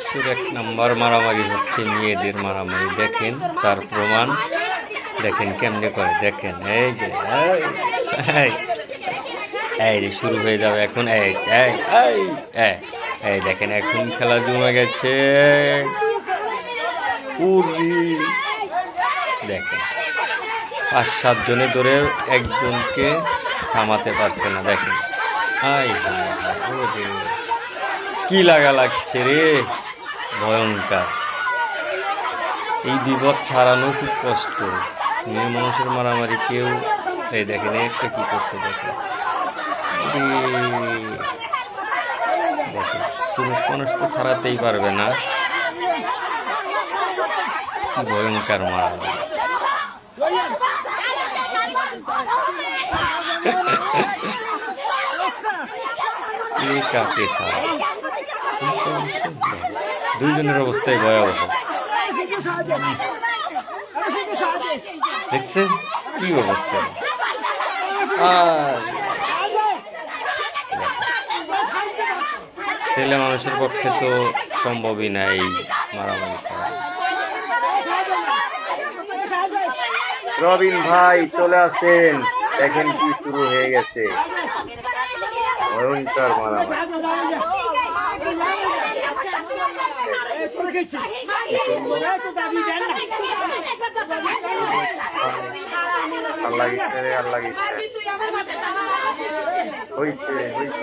বিশ্বের এক নাম্বার মারামারি হচ্ছে মেয়েদের মারামারি। দেখেন তার প্রমাণ। দেখেন কেমনে করে দেখেন এই যে এই, যে শুরু হয়ে যাবে এখন এই দেখেন এখন খেলা জমে গেছে। দেখেন পাঁচ সাতজনে ধরে একজনকে থামাতে পারছে না দেখেন। কি লাগা লাগছে রে। ভয়ঙ্কর। এই বিপদ ছাড়ানো খুব কষ্ট। মেয়ে মানুষের মারামারি কেউ এই দেখেন একটা কি করছে ওরে। দেখেন পুরুষ মানুষ তো ছাড়াতেই পারবে না। ভয়ঙ্কর মারামারি। কাকে পারছেন? দুইজনের অবস্থায় ভয়াবহ। দেখছেন? কি অবস্থা? ছেলে মানুষের পক্ষে তো সম্ভবই না এই মারামারি রবিন ভাই, চলে আসেন। দেখেন কি শুরু হয়ে গেছে। ভয়ঙ্কর মারামারি। আল্লাহ ইচ্ছে রে আল্লাহ হইছে হইছে।